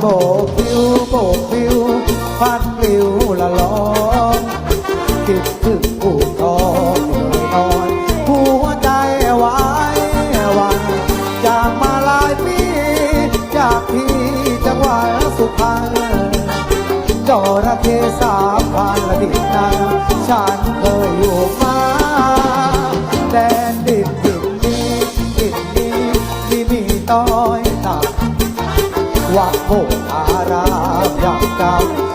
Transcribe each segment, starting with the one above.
โบกปิวโบกปิวฟาดปลิวละล้อคิดถึงผู้ทองนอนหัวใจไว้วันจากมาลายปีจากที่จังหวัดสุพรรณจระเข้สามพันละดิษนั้นฉันเคย stop.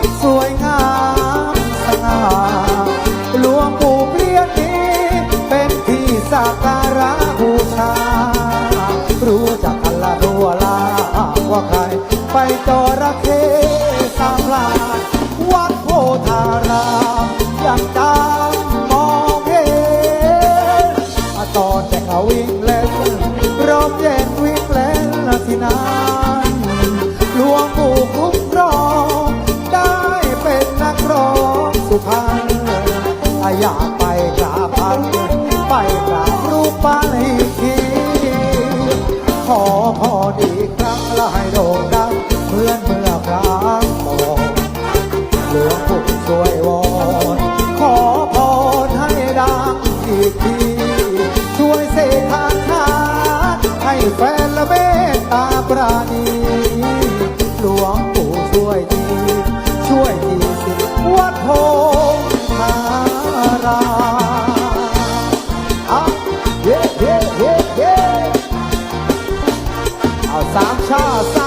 三あ三。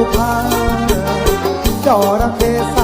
สุภาจระเข้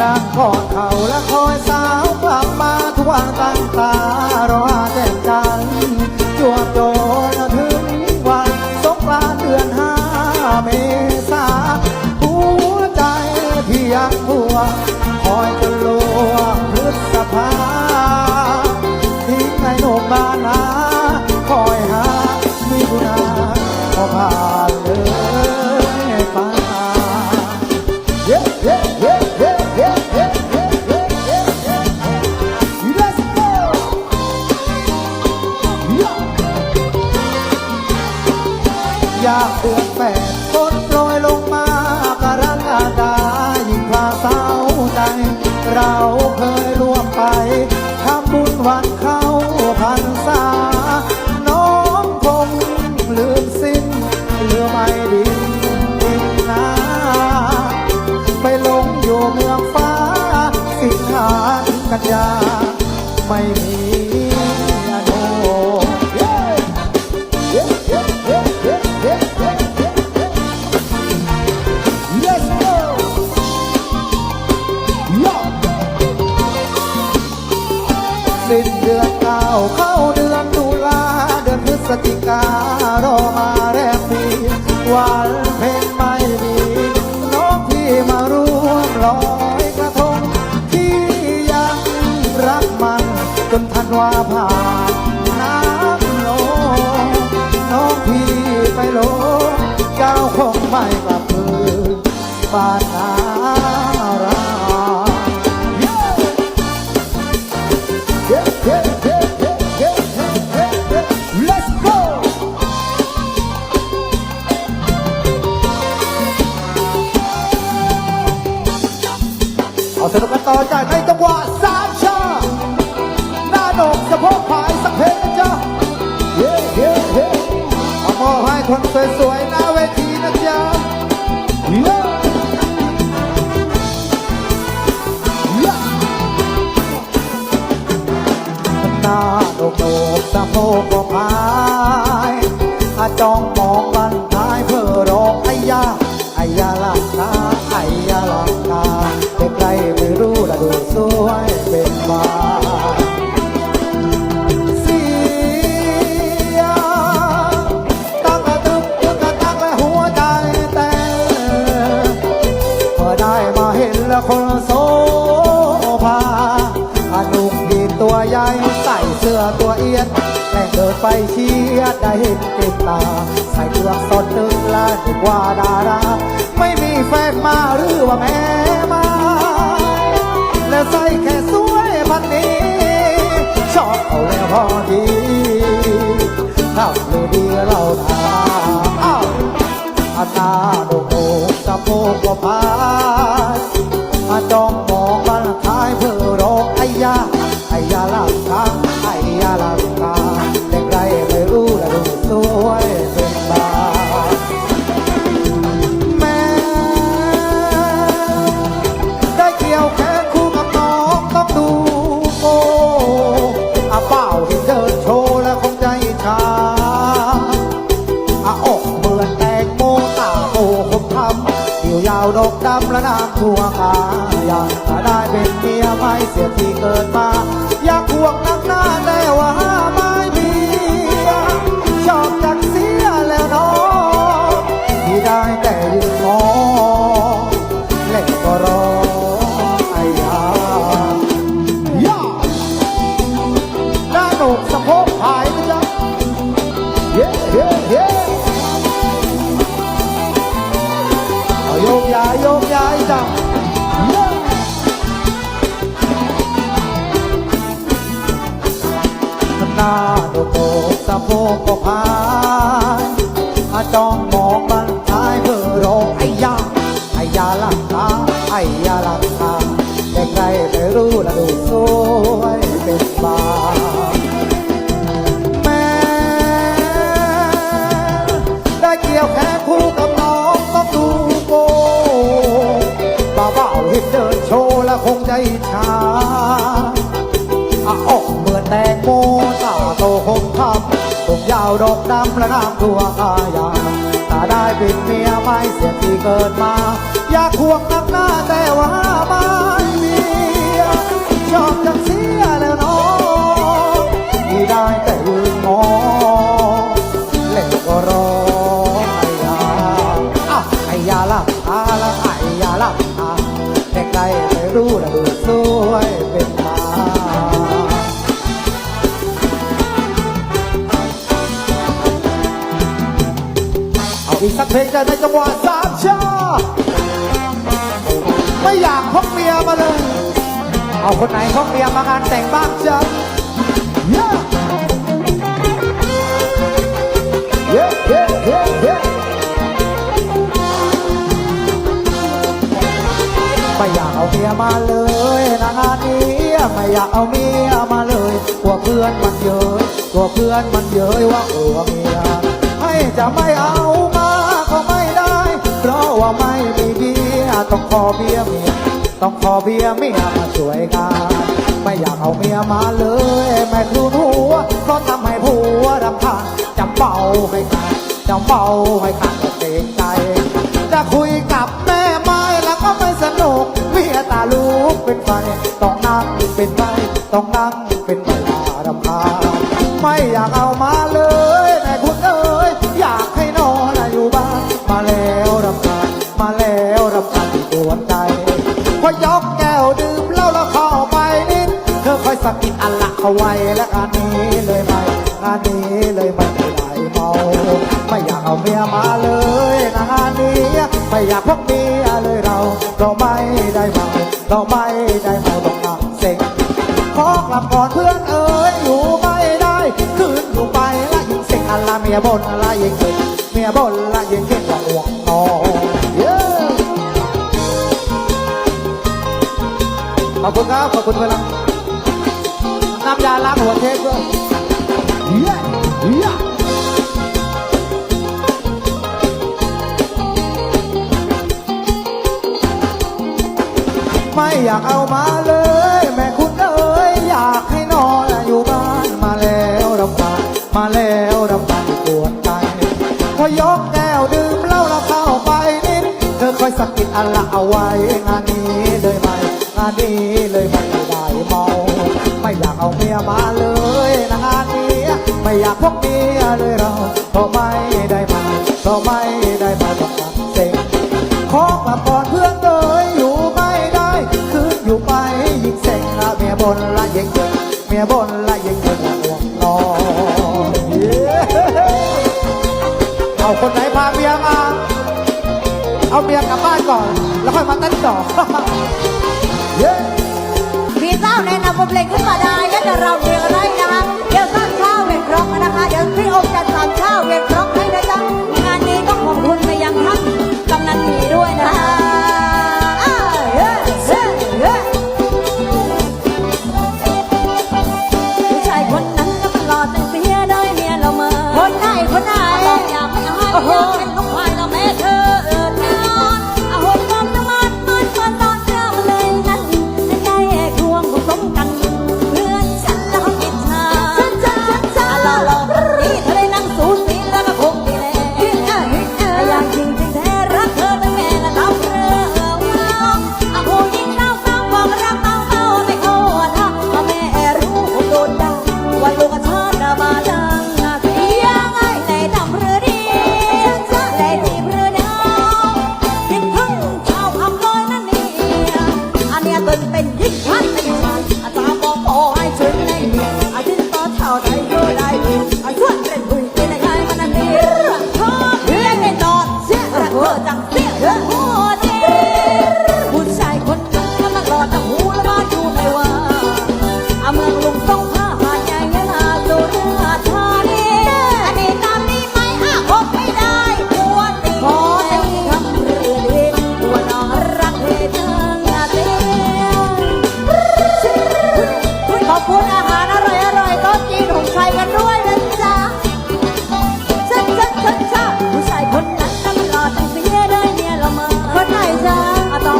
นั่งกอดเขาและคอยสาวกลับมาทุกวันตั้งตา แฝดโคตร ภาอนุกดีตัวใหญ่ใส่เสื้อตัวเอียดแต่เดินไปเชียดได้เห็นติดตา ใส่เสื้อสดนึงลายกว่าดารา ไม่มีแฟนมาหรือว่าแม่มา และใส่แค่สวยพันนี้ ชอบเอาแล้วพอดีเข้าเลยดีเราตาอ้าวอันาโดโกสะโพกว่าพาย มาจองบอกว่าขายเพื่อ โยกย้ายจ้ะหน้าโดโกสะโพกก็พายอาจองาดกดำประนามทั่วอาญาถ้าได้ปิดเมียไม่เสียที่เกิดมา อยากควงนักหน้าแต่ว่าไม่มีชอบจังเสียแล้วน้องที่ได้แต่ เพลงกัในจังหวะสามชาไม่อยากพกเมียมาเลย เอาคนไหนพกเมียมางานแต่งบ้างจ้ะ yeah yeah yeah yeah yeah ไม่อยากเอาเมียมาเลยนะงานนี้ไม่อยากเอาเมียมาเลยกลัวเพื่อนมันเยอะตัวเพื่อนมันเยอะว่าเออเมียให้จะไม่เอา ว่าไม่มีเบียต้องขอเบี้ยเมียต้องขอเบี้ยเมียมาช่วยงานไม่อยากเอาเมียมาเลยแม่ครูหัวเพราะทำให้ผัวรำคาญจำเป่าให้ขาดจำเป่าให้ขาดก็เกรงใจ จะคุยกับแม่ไม้แล้วก็ไม่สนุกเมียตาลูกเป็นไฟต้องนั่งเป็นไฟต้องนั่งเป็นไฟ กิดอันละเขาไว้และงานนี้เลยไม่งานนี้เลยไม่ได้เมาไม่อยากเอาเมียมาเลยนะงานนี้ไม่อยากพกเมียเลยเราเราไม่ได้เมาเราไม่ได้เมาต้องนั่งเซ็งขอกลับก่อนเพื่อนเอ๋ยอยู่ไม่ได้คืนอยู่ไปละยิ่งเซ็งอันละเมียบนอันละยิ่งเก่งเมียบนละยิ่งเก่งกว่าห่วงนอนเย้ขอบคุณครับขอบคุณเวลาน้ำยาล้าง หัวเทปด้วยเย้เย้ไม่อยากเอามาเลย แม่คุณเอ้ยอยากให้นอนอยู่บ้านมาแล้วรำคาญมาแล้วรำคาญปวดใจพอยกแก้วดื่มเหล้าแล้วเข้าไปนิดเธอคอยสะกิดอันละเอาไว้งานนี้เลยไหมงานนี้เลยไม่ได้เม ไม่อยากพกเมียเลยเราเพราะไม่ได้มาเพราะไม่ได้มาต้องการเซ็งขอกลับก่อนเพื่อนเอ้ยอยู่ไม่ได้คืนอยู่ไปยิ่งเซ็งละเมียบนละยิ่งเก่งเมียบนละยิ่งเก่งละห่วงนอนเย้เอาคนไหนพาเมียมาเอาเมียกลับบ้านก่อน แล้วค่อยมาเต้นต่อเย้พี่เจ้าแนะนำบทเพลงขึ้นมาได้ก็จะเราเรียงไรนะคะเดี๋ยวตั้งข้าวเวียนครก นะคะเดี๋ยวพี่องค์จัดสรรข้าวเวียนครกให้นะจ๊ะงานนี้ต้องขอบคุณไปยังท่านกำนันหมีด้วยนะคะอ้าวเฮ้ยเฮ้ยเฮ้ยผู้ชายคนนั้นก็มันหล่อตั้งเสียได้เมียเรามาคนไหนคนไหนบอกอยากไม่เอาให้ One,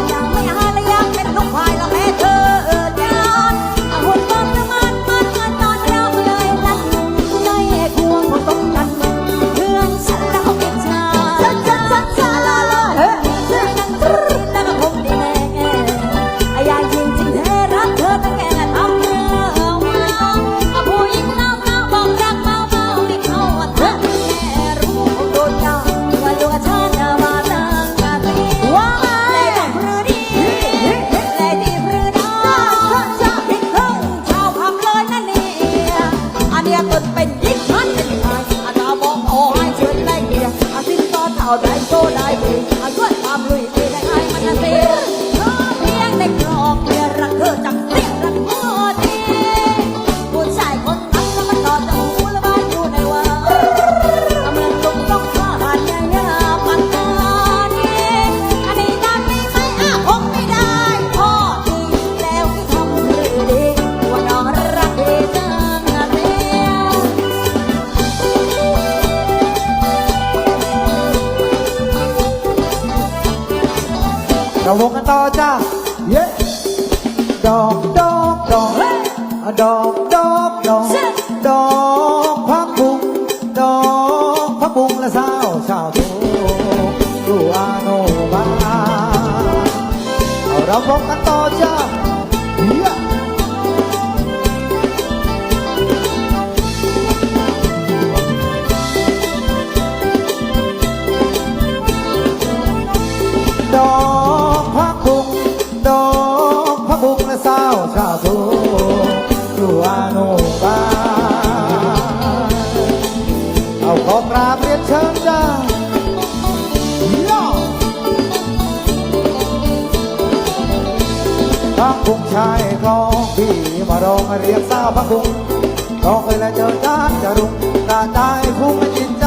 就不 တိုင်းကိုတိုင်းဘူးအကွက်အမလို့ องเรียกสาวพักบุ้งร้องเคยและเจอจ้านจะรุ่งกระจายพุ่งและจิตใจ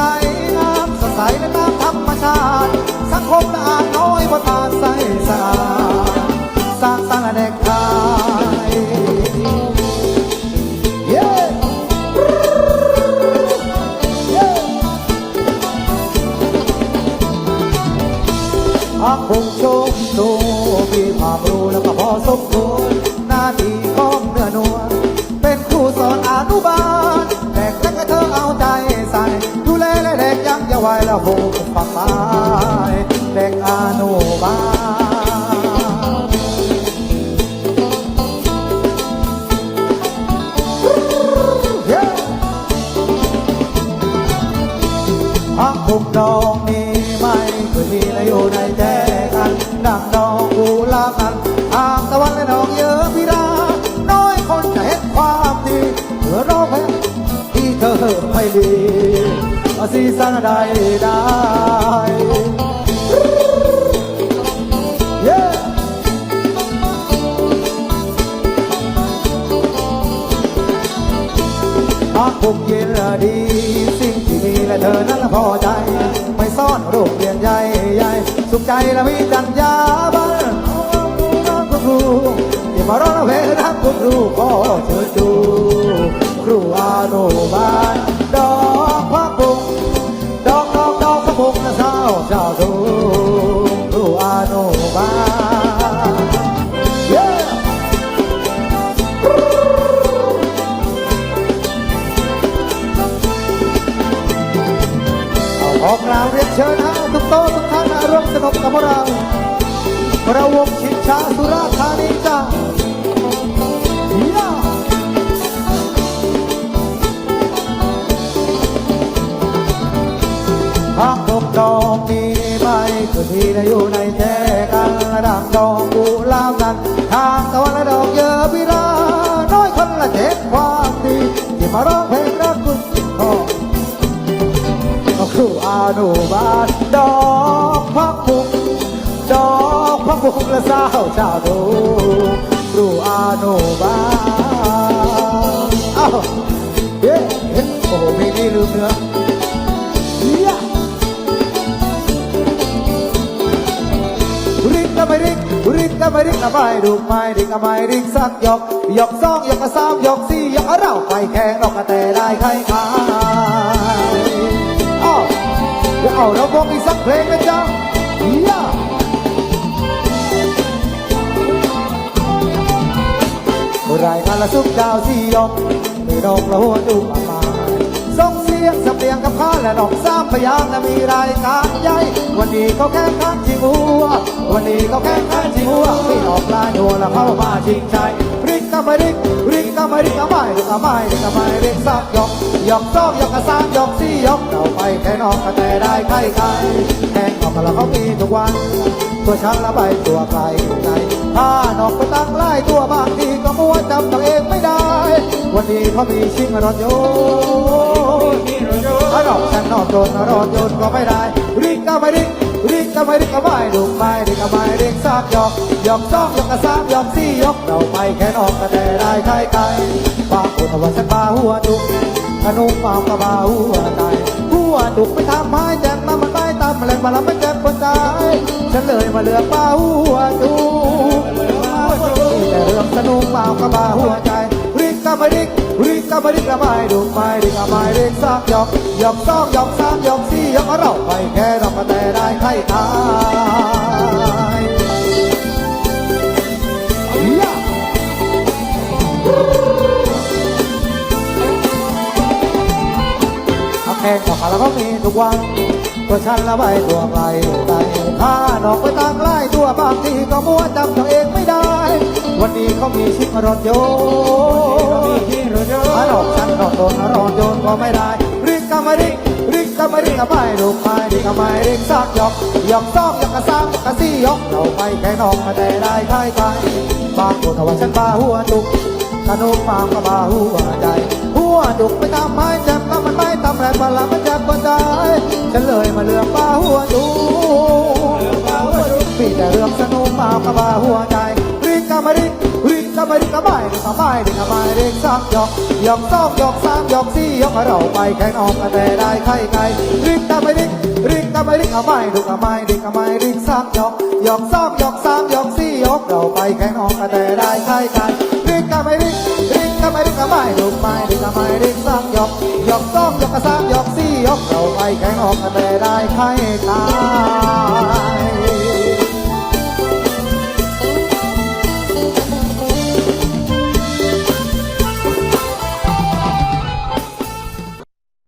งามสดใสและตามธรรมชาติ สังคมละอาน้อยบนทานใสสะอาดสร้างสรรค์เด็กไทยเย้เย้อาคงชมดูมีความรู้แล้วก็พอสมควรหน้าที่ อุบาลแด็กเล็กก็เธอเอาใจใส่ดูแลและเด็กยังเยาว์วัยแล้วผูกฝักไม้เด็กอนุบาล สีสันใดได้ Yeah! พักบุกเย็นดี สิ่งที่มีและเธอนั้นพอใจ ไม่ซ่อนโรงเรียนใหญ่ใหญ่สุขใจและมีจัญญาบ้านน้องคุณครูที่มาร้องเพลงรักครูขอเชิญดูครูอาโนบาล อาขอกราบเรียนเชิญนะทุกโต๊ะทุกท่านร่วมสนุกกับพวกเราเราวงชิงช้าสุราธานีจ้าย่ากดกดอกมีไม่คือที่ได้อยู่ในแจ กันดังดอกกุหลาบนั้นทางตะวันและดอกเยอะพิราน้อยคนละเจ็บความดีที่มาร้องเพลงรักคุณพ่อคืออานุบาลดอกพักบุกดอกพักบุกและสาวชาวดูครูอานุบาลเอ้าเย้เฮ้โอ้โหเพลงนี้ลืมเนื้อ ริกก็ไม่ริกก็ไม่ดูไม่ริกก็ไม่ริกสักหยกหยกสองหยกกระสามหยกสี่หยกเราไปแข่งเราก็แต่ได้ใครขายอ้าวเดี๋ยวเอาเราบอกอีกสักเพลงนะจ๊ะย่ารายงานละสุกดาวสี่ยกไม่ดอกละหัวดูมา กับข้าและดอกสามพยางและมีรายการใหญ่วันนี้เขาแข่งขันชิงหัว วันนี้เขาแข่งขันชิงหัวมีออกลายหัวแล้วเข้ามาชิงชัยริกก็ไม่ริกริกก็ไม่ริกก็ไมริกก็ไมริกก็ไมริกสักยกยกสองยกกระสามยกสี่ยกเราไปแค่นอกกันแต่ได้ใครใครแข่งออกกันแล้วเขามีทุกวัน ตัวช้างละใบตัวใครใจถ้านอกไปตั้งไล่ตัวบางทีก็มัวจำตัวเองไม่ได้ วันนี้เขามีชิงรถยนต์ ถ้านอกฉันนอกโดนรถยนก็ไม่ได้ริกก็ไม่ริกริกก็ไม่ริกก็ไม่ดุไม่ริกก็ไม่ริกสักยกยกสองยกกระสามยกสี่ยกเราไปแค่นอกกันแต่ได้ใครใครบางคนว่าฉันบาหัวดุขนุมเมากระบาหัวใจหัวดุไปทำไม้แจกน้ำมันไปตามแมงมาแล้วไม่แจกคนใจฉันเลยมาเลือกบาหัวดุแต่เรื่องสนุกเมากระบาหัวใจริกก็ไม่ริก จ้าบริกระบายดูไปดิกระบายเด็กซากยอกยอกซอกยอกสากยอกสี่ยอกเราไปแค่รับแต่ได้ไข่ตายแข่งกับเราก็มีทุกวันตัวฉันละใบตัวไกลไกลข้าดอกไปต่างไล่ตัวบางทีก็มัวจำตัวเองไม่ได้ วันนี้เขามีชิปรถยนต์าดอกฉันดอกโดนรอนโยนก็ไม่ได้ริกกามาริกริกกามาริกกาไม่ลูกไม่ริกกาไม่ริกซากหยอกหยอกซอกหยอกกระซังกระซี่หยอกเราไปแค่นอกมาแต่ได้ใครกันบางคนว่าฉันบ้าหัวจุกขนมปามกระบาหัวใจหัวดุกไปตามไม้จับก็มันไม่ตามแรงพลังมันเจับก็ได้ฉันเลยมาเลือกปลาหัวดุกมีแต่เรื่องสนุกปามกระบาหัว ริกกามาริกกาไม่ริกกาไม่ริกกาไมริกซักหยกยกซอกหยกสามยกสี่ยกเราไปแข่งออกกันแต่ได้ใครใครริกกามาริกริกกามาริกกาไม่ดุกกาไม่ริกกาไม่ริกซักหยอกหยอกซอกหยอกสามหยอกสี่หยอกเราไปแข่งออกกันแต่ได้ใครใครริกกาไม่ริกริกกะไม่ริกกะไม่ลูกไม่ริกกะไม่ริกสักหยอกหยอกสองหยอกสามหยอกสี่หยอกเราไปแข่งออกกันแต่ได้ใครตา